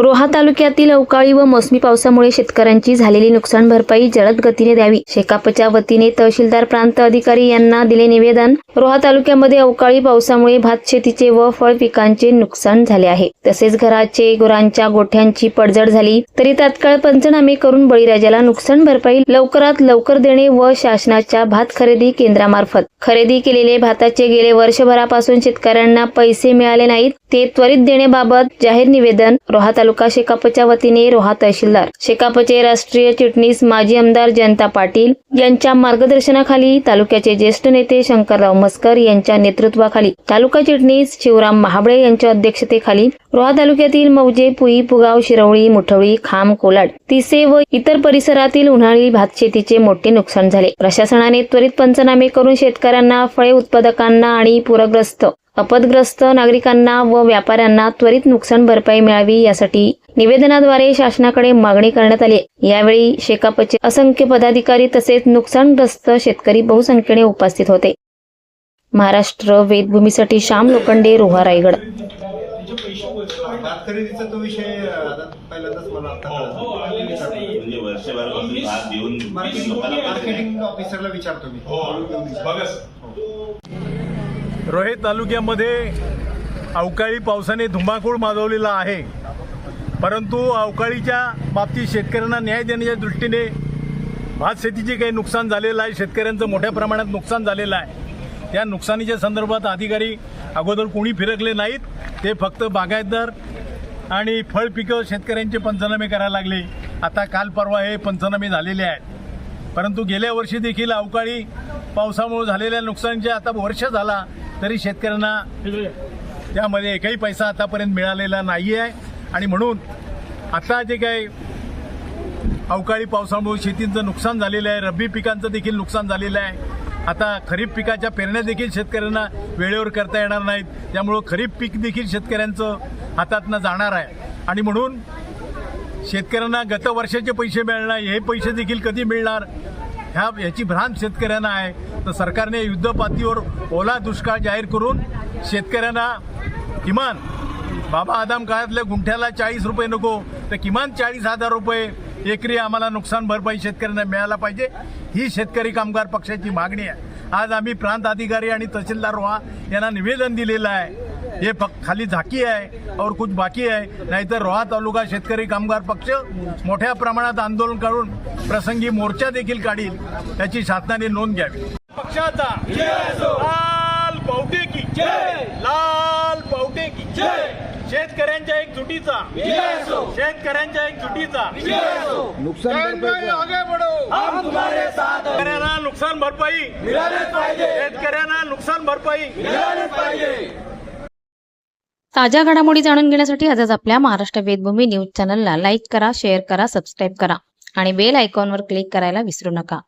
रोहा तालुक्यातील अवकाळी व मोसमी पावसामुळे शेतकऱ्यांची झालेली नुकसान भरपाई जलद गतीने द्यावी. शेकापच्या वतीने तहसीलदार प्रांत अधिकारी यांना दिले निवेदन. रोहा तालुक्यामध्ये अवकाळी पावसामुळे भात शेतीचे व फळ पिकांचे नुकसान झाले आहे. तसेच घराचे गुरांच्या गोठ्यांची पडझड झाली. तरी तात्काळ पंचनामे करून बळीराजाला नुकसान भरपाई लवकरात लवकर देणे व शासनाच्या भात खरेदी केंद्रामार्फत. खरेदी केलेले भाताचे गेले वर्षभरापासून शेतकऱ्यांना पैसे मिळाले नाहीत. ते त्वरित देण्याबाबत जाहीर निवेदन रोहा तालुका शेकापच्या वतीने रोहा तहसीलदार. शेकापचे राष्ट्रीय चिटणीस माजी आमदार जयंता पाटील यांच्या मार्गदर्शनाखाली तालुक्याचे ज्येष्ठ नेते शंकरराव मस्कर यांच्या नेतृत्वाखाली तालुका चिटणीस शिवराम महाबळे यांच्या अध्यक्षतेखाली रोहा तालुक्यातील मौजे पुई पुगाव शिरवळी मुठवळी खाम कोलाड तिसे व इतर परिसरातील उन्हाळी भातशेतीचे मोठे नुकसान झाले. प्रशासनाने त्वरित पंचनामे करून शेतकऱ्यांना फळे उत्पादकांना आणि पूरग्रस्त अपदग्रस्त नागरिकांना व व्यापाऱ्यांना त्वरित नुकसान भरपाई मिळावी यासाठी निवेदनाद्वारे शासनाकडे मागणी करण्यात आली यावेळी शेकापचे असंख्य पदाधिकारी तसेच नुकसानग्रस्त शेतकरी बहुसंख्येने उपस्थित होते. महाराष्ट्र वेदभूमीसाठी श्याम लोखंडे रोहा रायगड. मार्केटिंग ऑफिसरला विचारतो मी. रोहे तालुक्यामध्ये अवकाळी पावसाने धुमाकूळ माजवलेला आहे. परंतु अवकाळीच्या बाबतीत शेतकऱ्यांना न्याय देण्याच्या दृष्टीने भात शेतीचे काही नुकसान झालेलं आहे. शेतकऱ्यांचं मोठ्या प्रमाणात नुकसान झालेलं आहे. त्या नुकसानीच्या संदर्भात अधिकारी अगोदर कोणी फिरकले नाहीत. ते फक्त बागायतदार आणि फळ पिकं शेतकऱ्यांचे पंचनामे करायला लागले. आता काल परवा हे पंचनामे झालेले आहेत. परंतु गेल्या वर्षी देखील अवकाळी पावसामुळे झालेल्या नुकसानीचे आता वर्ष झाला. तरी शेतकऱ्यांना त्यामध्ये एकही पैसा आतापर्यंत मिळालेला नाही आहे आणि म्हणून आता जे काही अवकाळी पावसामुळे शेतीचं नुकसान झालेलं आहे रब्बी पिकांचं देखील नुकसान झालेलं आहे. आता खरीप पिकाच्या पेरण्या देखील शेतकऱ्यांना वेळेवर करता येणार नाहीत. त्यामुळं खरीप पीक देखील शेतकऱ्यांचं हातातनं जाणार आहे. आणि म्हणून शेतकऱ्यांना गत वर्षाचे पैसे मिळणार हे पैसे देखील कधी मिळणार? ह्या याची भ्रांत शेतकऱ्यांना आहे. तर सरकारने युद्धपातीवर ओला दुष्काळ जाहीर करून शेतकऱ्यांना किमान बाबा आदाम काळातल्या गुंठ्याला चाळीस रुपये नको तर किमान चाळीस हजार रुपये एकरी आम्हाला नुकसान भरपाई शेतकऱ्यांना मिळायला पाहिजे. ही शेतकरी कामगार पक्षाची मागणी आहे. आज आम्ही प्रांत अधिकारी आणि तहसीलदार रोहा यांना निवेदन दिलेलं आहे. हे फक्त खाली झाकी आहे और कुछ बाकी आहे. नाहीतर रोहा तालुका शेतकरी कामगार पक्ष मोठ्या प्रमाणात आंदोलन करून प्रसंगी मोर्चा देखील काढील याची शासनाने नोंद घ्यावी. पक्षाचा. लाल पावटे की. लाल पावटे की. शेतकऱ्यांच्या एक जुटीचा शेतकऱ्यांच्या एक जुटीचा शेतकऱ्यांना नुकसान भरपाई. शेतकऱ्यांना नुकसान भरपाई. ताज्या घडामोडी जाणून घेण्यासाठी आजच आपल्या महाराष्ट्र वेदभूमी न्यूज चॅनलला लाईक करा शेअर करा सबस्क्राईब करा आणि बेल आयकॉनवर क्लिक करायला विसरू नका.